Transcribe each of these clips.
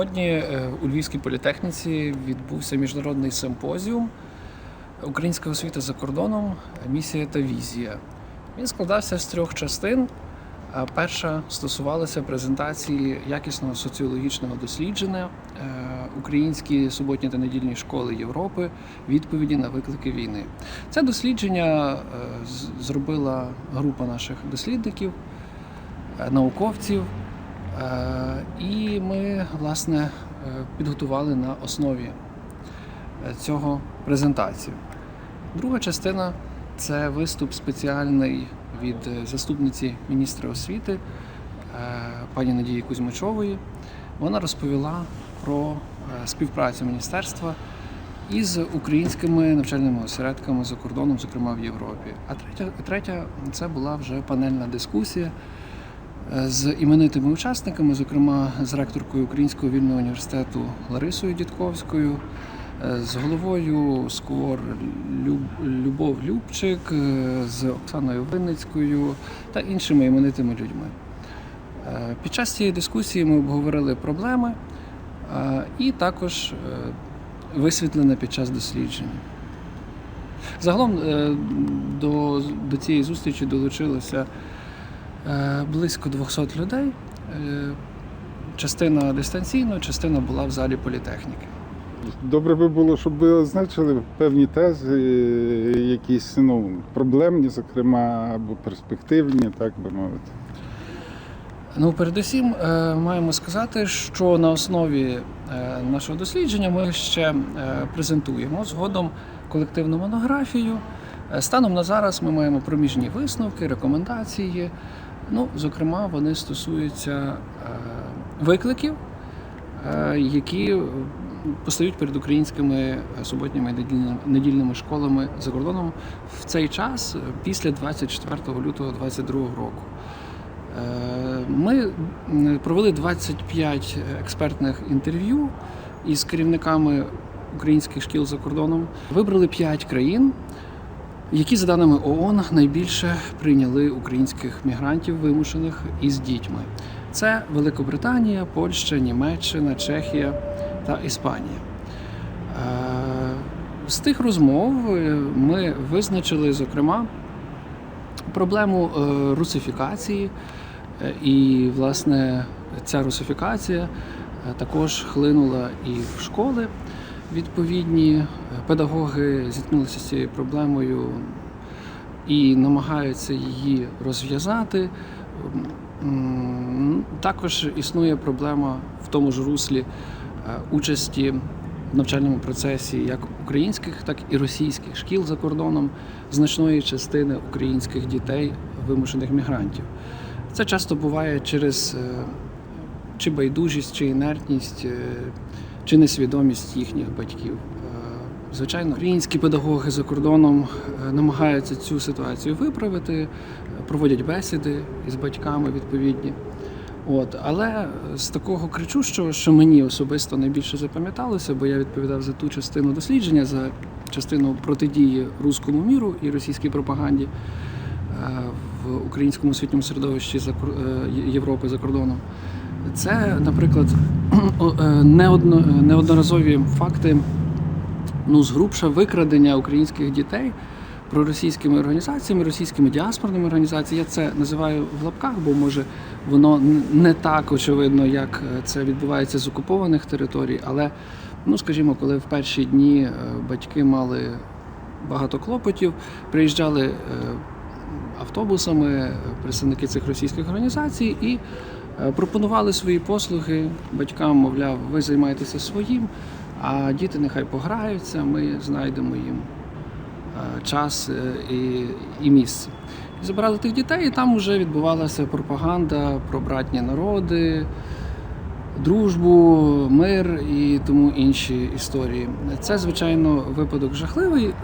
Сьогодні е, у Львівській політехніці відбувся міжнародний симпозіум Українська освіта за кордоном, місія та візія. Він складався з трьох частин. Перша стосувалася презентації якісного соціологічного дослідження е, Українські суботні та недільні школи Європи. Відповіді на виклики війни. Це дослідження е, зробила група наших дослідників, науковців. Е, І ми, власне, е, підготували на основі е, цього презентацію. Друга частина це виступ спеціальний від заступниці міністра освіти пані Надії Кузьмичової. Вона розповіла про співпрацю міністерства із українськими навчальними осередками за кордоном, зокрема в Європі. А третя, третя це була вже панельна дискусія з іменитими учасниками, зокрема з ректоркою Українського вільного університету Ларисою Дідковською, з головою СКОР Люб- Любов Любчик, з Оксаною Винницькою та іншими іменитими людьми. Е, Під час цієї дискусії ми обговорили проблеми е, і також е, висвітлене під час дослідження. Загалом до, до цієї зустрічі долучилося близько 200 людей. Е, Частина дистанційно, частина була в залі політехніки. Добре би було, щоб ви означили певні тези, якісь ну, проблемні, зокрема, або перспективні, так би мовити. Ну, передусім, е, маємо сказати, що на основі е, нашого дослідження ми ще е, презентуємо згодом колективну монографію. Е, Станом на зараз ми маємо проміжні висновки, рекомендації. Ну, зокрема, вони стосуються е, викликів, е, які постають перед українськими суботніми і недільними- школами за кордоном в цей час після 24 лютого 2022 року. Е, Ми провели 25 експертних інтерв'ю із керівниками українських шкіл за кордоном. Вибрали 5 країн, які, за даними ООН, найбільше прийняли українських мігрантів вимушених із дітьми. Це Великобританія, Польща, Німеччина, Чехія та Іспанія. Е, З тих розмов е, ми визначили, зокрема, проблему е, русифікації. І, власне, ця русифікація також хлинула і в школи відповідні. Е, Педагоги зіткнулися з цією проблемою і намагаються її розв'язати. Також існує проблема в тому ж руслі е, участі в навчальному процесі як українських, так і російських шкіл за кордоном значної частини українських дітей, вимушених мігрантів. Це часто буває через е, чи байдужість, чи інертність, чи несвідомість їхніх батьків. Е, Звичайно, українські педагоги за кордоном е, намагаються цю ситуацію виправити, е, проводять бесіди із батьками відповідні. От, але з такого кричущого, що мені особисто найбільше запам'яталося, бо я відповідав за ту частину дослідження, за частину протидії руському міру і російській пропаганді в українському освітньому середовищі Європи за кордоном. Це, наприклад, о, е, неодноразові факти ну, згрубша викрадення українських дітей проросійськими організаціями, російськими діаспорними організаціями. Я це називаю в лапках, бо може воно не так очевидно, як е, це відбувається з окупованих територій. Але, ну скажімо, коли в перші дні е, батьки мали багато клопотів, приїжджали е, автобусами е, представники цих російських організацій і е, пропонували свої послуги батькам, мовляв, ви займаєтеся своїм, а діти нехай пограються, ми знайдемо їм е, час е, і, і місце. І забрали тих дітей, і там вже відбувалася пропаганда про братні народи, дружбу, мир і тому інші історії. Це, звичайно, випадок жахливий.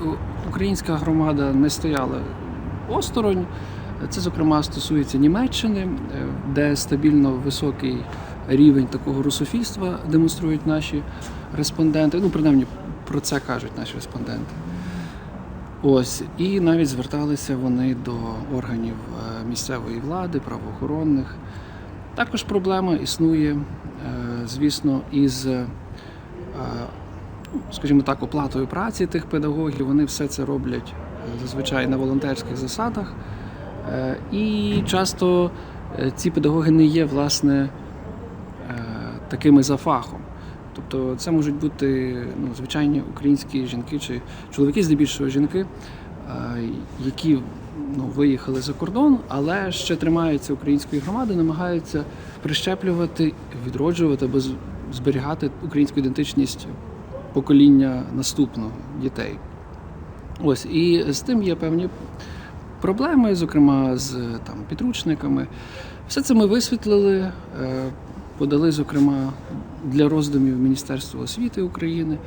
Українська громада не стояла осторонь. Це, зокрема, стосується Німеччини, е, де стабільно високий рівень такого русофільства демонструють наші респонденти. Ну, принаймні, про це кажуть наші респонденти. Ось, і навіть зверталися вони до органів е, місцевої влади, правоохоронних. Також проблема існує е, звісно, із, е, скажімо так, оплатою праці тих педагогів. Вони все це роблять зазвичай на волонтерських засадах. Е, І часто е, ці педагоги не є, власне, е, такими за фахом. Тобто це можуть бути ну, звичайні українські жінки чи чоловіки, здебільшого жінки, які ну, виїхали за кордон, але ще тримаються української громади, намагаються прищеплювати, відроджувати або зберігати українську ідентичність покоління наступного дітей. Ось і з тим є певні проблеми, зокрема з там підручниками. Все це ми висвітлили, е, подали, зокрема, для роздумів Міністерства освіти України.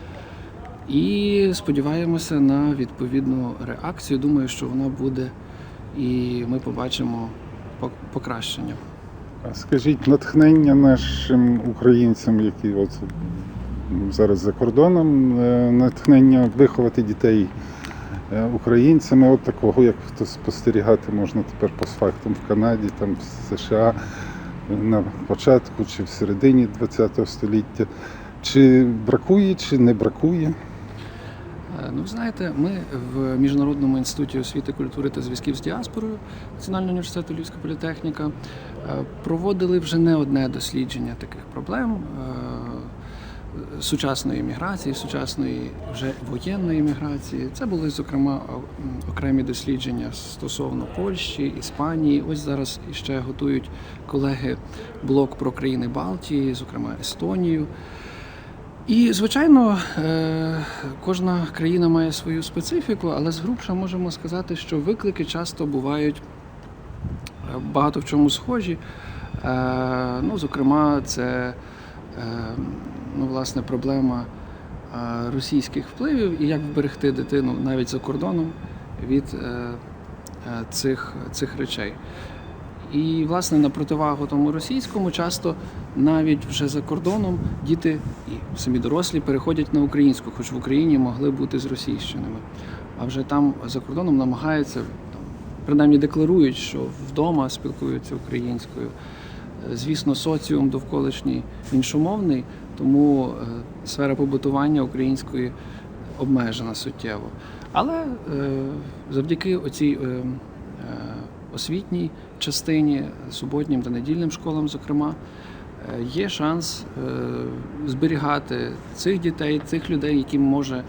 І сподіваємося на відповідну реакцію. Думаю, що вона буде, і ми побачимо покращення. Скажіть, натхнення нашим українцям, які от зараз за кордоном, е, натхнення виховати дітей українцями, от такого, як то спостерігати можна тепер постфактум в Канаді, там в США е, на початку чи в середині ХХ століття. Чи бракує, чи не бракує? Е, Ну, знаєте, ми в Міжнародному інституті освіти, культури та зв'язків з діаспорою Національного університету Львівська політехніка е, проводили вже не одне дослідження таких проблем е, сучасної міграції, сучасної вже воєнної міграції. Це були, зокрема, окремі дослідження стосовно Польщі, Іспанії. Ось зараз іще готують колеги блок про країни Балтії, зокрема Естонію. І, звичайно, е, кожна країна має свою специфіку, але згрубше можемо сказати, що виклики часто бувають е, багато в чому схожі. Е, Ну, зокрема, це ну, власне, проблема е, російських впливів і як вберегти дитину навіть за кордоном від е, е, цих, цих речей. І, власне, на противагу тому російському, часто навіть вже за кордоном діти і самі дорослі переходять на українську, хоч в Україні могли бути зросійщеними. А вже там за кордоном намагаються, там, принаймні декларують, що вдома спілкуються українською. Звісно, соціум довколишній іншомовний, тому е, сфера побутування української обмежена суттєво. Але е, завдяки оцій е, освітній частині, суботнім та недільним школам, зокрема, є шанс зберігати цих дітей, цих людей, які може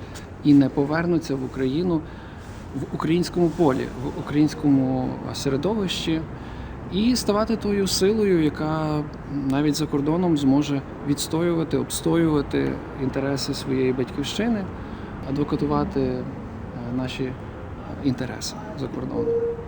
і не повернуться в Україну в українському полі, в українському середовищі, і ставати тою силою, яка навіть за кордоном зможе відстоювати, обстоювати інтереси своєї батьківщини, адвокатувати е, наші е, інтереси за кордоном.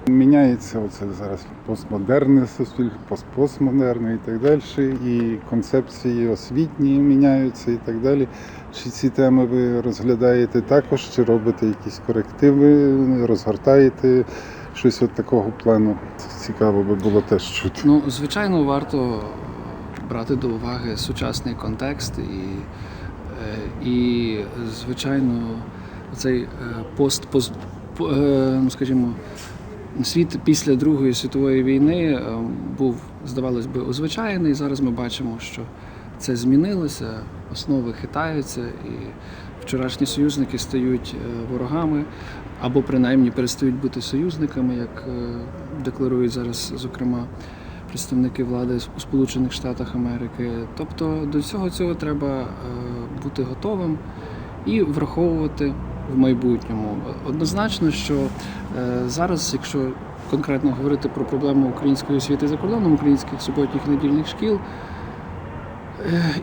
Міняється оце зараз постмодерне суспільство, пост- постмодерне і так далі, і концепції освітні міняються і так далі. Чи ці теми ви розглядаєте також, чи робите якісь корективи, розгортаєте щось от такого плану? Цікаво би було теж чути. Ну, звичайно, варто брати до уваги сучасний контекст і, е, і звичайно, цей е, пост, пост е, ну, скажімо, світ після Другої світової війни був, здавалось би, узвичайний. Зараз ми бачимо, що це змінилося, основи хитаються, і вчорашні союзники стають ворогами або принаймні перестають бути союзниками, як е, декларують зараз, зокрема, представники влади у Сполучених Штатах Америки. Тобто до всього цього треба е, бути готовим і враховувати в майбутньому. Однозначно, що е, зараз, якщо конкретно говорити про проблему української освіти за кордоном, українських суботніх недільних шкіл.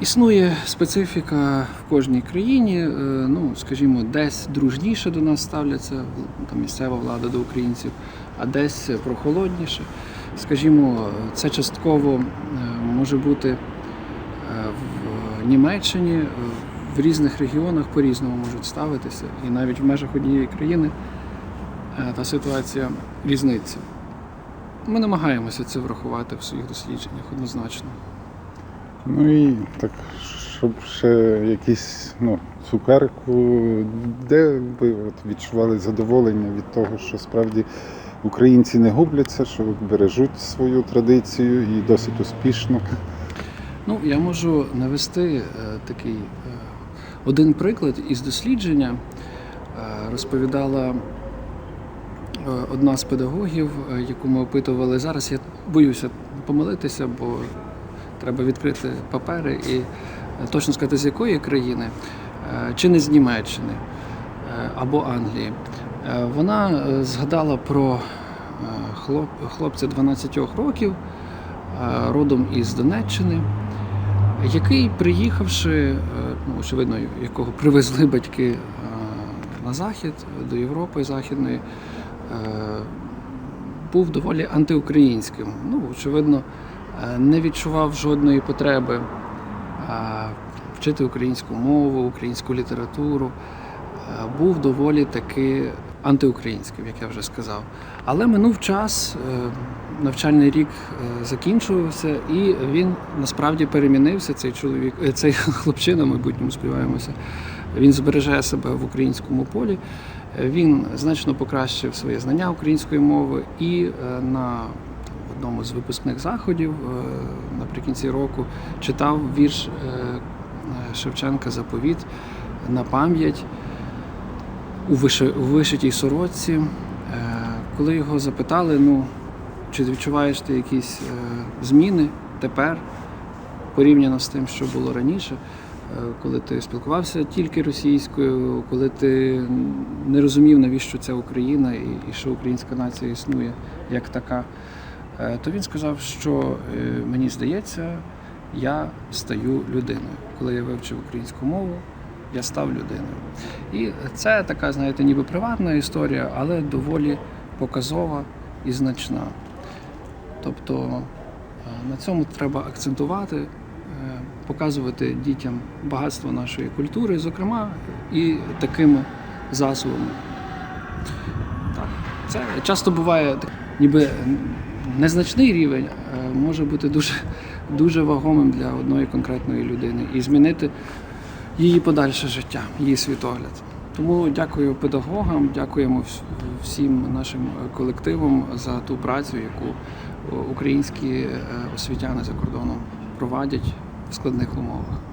Існує специфіка в кожній країні. е, Ну, скажімо, десь дружніше до нас ставляться там місцева влада до українців, а десь прохолодніше. Скажімо, це частково е, може бути е, в Німеччині, в різних регіонах по-різному можуть ставитися, і навіть в межах однієї країни та ситуація різниця. Ми намагаємося це врахувати в своїх дослідженнях однозначно. Ну і так, щоб ще якісь ну, цукерку, де ви от відчували задоволення від того, що справді українці не губляться, що бережуть свою традицію і досить успішно. Ну, я можу навести е, такий е, один приклад із дослідження. Е, розповідала одна з педагогів, яку ми опитували зараз. Я боюся помилитися, бо треба відкрити папери і е, точно сказати, з якої країни, Е, чи не з Німеччини е, або Англії. Вона згадала про хлопця 12 років, родом із Донеччини, який, приїхавши, ну, очевидно, якого привезли батьки на захід до Європи Західної, був доволі антиукраїнським. Ну, очевидно, не відчував жодної потреби е, вчити українську мову, українську літературу. Е, Був доволі таки антиукраїнським, як я вже сказав. Але минув час, е, навчальний рік е, закінчувався, і він насправді перемінився. Цей чоловік, е, цей хлопчина, майбутньому сподіваємося, він збереже себе в українському полі. Е, Він значно покращив своє знання української мови і е, на одному з випускних заходів е, наприкінці року читав вірш е, е, Шевченка Заповіт на пам'ять у вишитій сорочці. Коли його запитали, ну, чи відчуваєш ти якісь зміни тепер порівняно з тим, що було раніше, коли ти спілкувався тільки російською, коли ти не розумів, навіщо ця Україна і, що українська нація існує як така, то він сказав, що е, мені здається, я стаю людиною. Коли я вивчив українську мову, я став людиною. І це така, знаєте, ніби приватна історія, але доволі показова і значна. Тобто е, на цьому треба акцентувати, е, показувати дітям багатство нашої культури, зокрема, і такими засобами. Так. Це часто буває ніби незначний рівень, е, може бути дуже, дуже вагомим для одної конкретної людини і змінити її подальше життя, її світогляд. Тому дякую педагогам, дякуємо всім нашим е, колективам за ту працю, яку е, українські освітяни за кордоном проводять в складних умовах.